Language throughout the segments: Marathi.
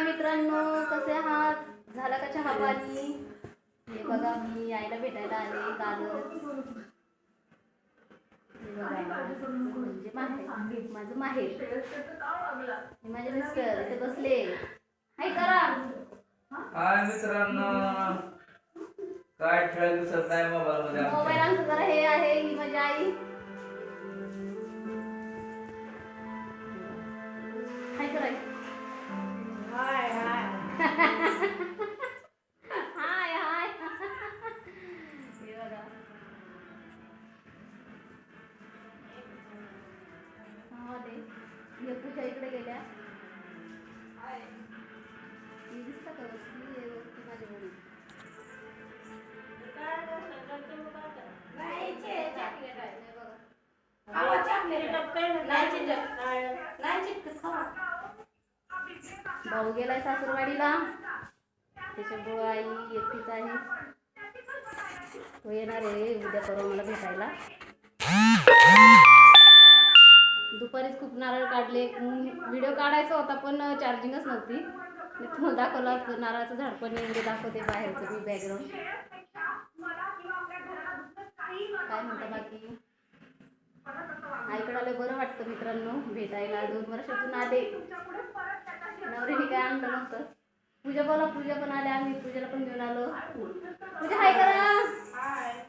हाय मित्रांनो कसे आहात? झाला का चहा पाणी? हे बघा मी आईला भेटायला आले कालच. म्हणजे माहेर. माझं माहेर. हे माझे मिस्टर इथे बसले. हाय करा. हाय मित्रांनो. काय खेळ दिसत नाही मोबाईल मध्ये मोबाईल. आमचं जरा हे आहे ही माझी आई. इकडे गेल्या. दिसतं का वरती? वरती माझी मुली. बघा. भाऊ गेलाय सासूरवाडीला. त्याच्यामुळं आई एकटीच आहे. तो येणार आहे उद्या परवा मला भेटायला. दुपारीच खूप नारळ काढले. व्हिडिओ काढायचा होता पण चार्जिंगच नव्हती. तुम्हाला दाखवला असतं नारळाचं झाड पण एवढे दाखवते बाहेरचं मी बॅकग्राऊंड काय म्हणता बाकी? आईकडे आलं बरं वाटतं मित्रांनो भेटायला. दोन वर्षातून आले. नवरीने काय आणलं नव्हतं. पूजा बोला पूजा पण आल्या. आम्ही पूजेला पण घेऊन आलो. पूजा हाय करा.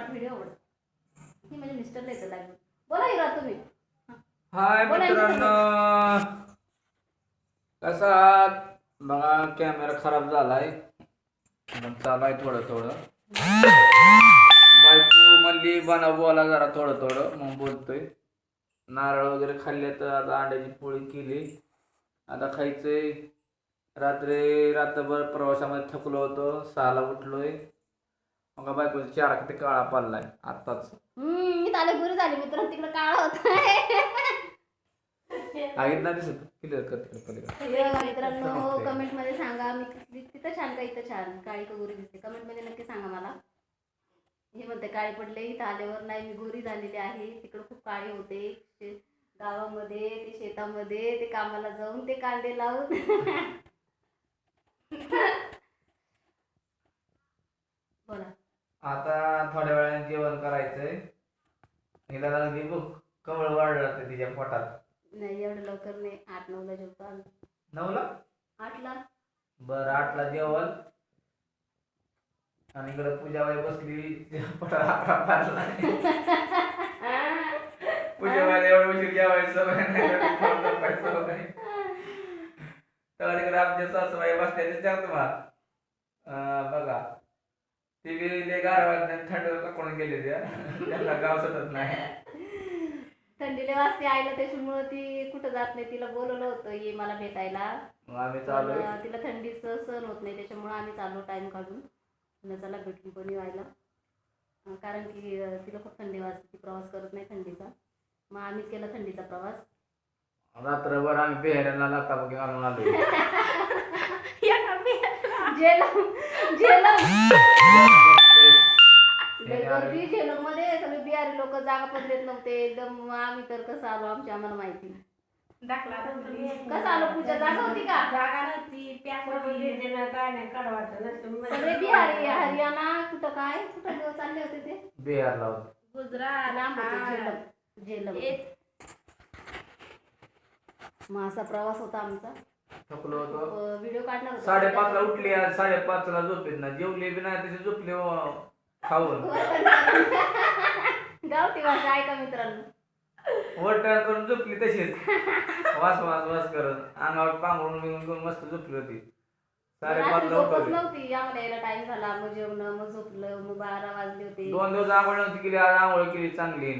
शॉर्ट व्हिडिओ आवडत. ही म्हणजे मिस्टरला येतं लागलं बोला हिरा तुम्ही. हाय बोला मित्रांनो. कसा आहात? बघा कॅमेरा खराब झालाय. पण चालू आहे थोडं थोडं. बायको म्हणली बना बोला जरा थोडं थोडं मग बोलतोय. नारळ वगैरे खाल्ले तर आता अंड्याची पोळी केली. आता खायचंय. रात्री रात्रभर प्रवासामध्ये थकलो होतो. सहाला उठलोय. मग बायकोचा चारा किती काळा पडलाय हम्म मी ताले गुरु झाले मित्रांनो तिकडे काळा होता आहेत ना दिसत क्लिअर कर तिकडे पलीकडे. बघा मित्रांनो कमेंटमध्ये सांगा मी तिथं छान का इथं छान? काळी का गोरी दिसते? कमेंटमध्ये नक्की सांगा मला. हे म्हणते काळी पडले इथं आल्यावर नाही मी गोरी झालेली आहे. तिकडं खूप काळी होते. गावामध्ये ते शेतामध्ये ते कामाला जाऊन ते कांदे लावून. बोला. आता थोड्या वेळाने जेवण करायचंय. हिला लागली भूक कवळ वाढलं ते तिच्या पोटात. नाही एवढं लवकर नाही. आठ नऊला जेवतो आम्ही. नऊला आठला बरं आठला जेवण. आणि इकडे पूजाबाई बसली तिच्या पोटाला आकडा पाडला पूजाबाईला एवढं उशीर जेवायचं सवय नाही एवढी फोन झोपायची सवय नाही. तर इकडे आमच्या सासूबाई बसल्या दिसत्या का तुम्हाला. अं, बघा. ती लय गारवा थंड काकडून गेले त्या त्यांना गाव सुटत नाही. थंडीले वाजते आईला त्याच्यामुळं ती कुठं जात नाही. तिला बोलवलं होतं ये मला भेटायला. मग आम्ही चालू पण तिला थंडीचं सहन होत नाही त्याच्यामुळं आम्ही चाललो टाइम काढून. म्हणलं चला भेटून पण व्हायला अं, कारण की अं, तिला खूप थंडी वाजते ती प्रवास करत नाही थंडीचा. मग आम्हीच केला थंडीचा प्रवास. रात्रभर आम्ही बेहऱ्यांना लागता बघ आलो जेलम जेलम. लय गर्दी जेलममध्ये सगळे बिहारी लोक जागा पण देत नव्हते. एकदम आम्ही तर कसं आलो आमच्या आम्हाला माहिती. कसं आलो? पूजा जागा होती का? सगळे बिहारी हरियाणा कुठं काय कुठं दिवस चालले होते ते? बिहारला होते. जेलम जेलम. मग असा प्रवास होता आमचा. थकलो होतो. व्हिडिओ काढला होता. साडेपाचला उठली आज साडेपाचला झोपेत ना. जेवली बी नाही तशी झोपली हो, खाऊन. गावठी भाषा ऐका मित्रांनो. वरटण करून झोपली तशीच. वास वास वास करत. अंगावर पांघरून बिंगरून करून मस्त झोपली होती. रात्री साडेपाचला झोपच उठवली. नव्हती. आम्हाला यायला टाइम झाला. मग जेवण मग झोपलं मग बारा वाजले होते. दोन दिवस आंघोळ नव्हती केली. आज आंघोळ केली चांगली.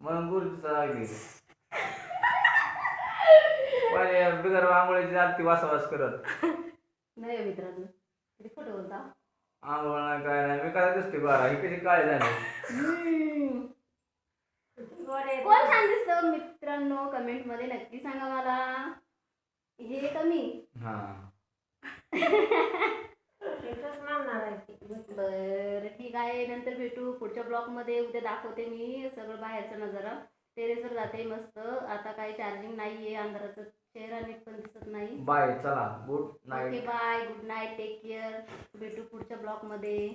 म्हणून गुरुची लागली पहिले बिगर आंघोळीची आरती वासावास करत. नाही हो मित्रांनो. किती फोटो बोलता आंघोळ नाही काय नाही. मी काय दिसते बारा. ही कशी काळी झाली. हम्म. कोण छान दिसतं मित्रांनो? कमेंटमध्ये नक्की सांगा मला. हे कमी. हा. स्टेटस मारणार आहे ती. बरं ठीक आहे. नंतर भेटू पुढच्या ब्लॉगमध्ये उद्या दाखवते मी सगळं बाहेरचा नजारा. टेरेसवर जाते मस्त. आता काही चार्जिंग नाही आहे अंधाराचं चेहरा नीट पण दिसत नाही. बाय चला. Good okay night bye good night take care भेटू पुढच्या ब्लॉगमध्ये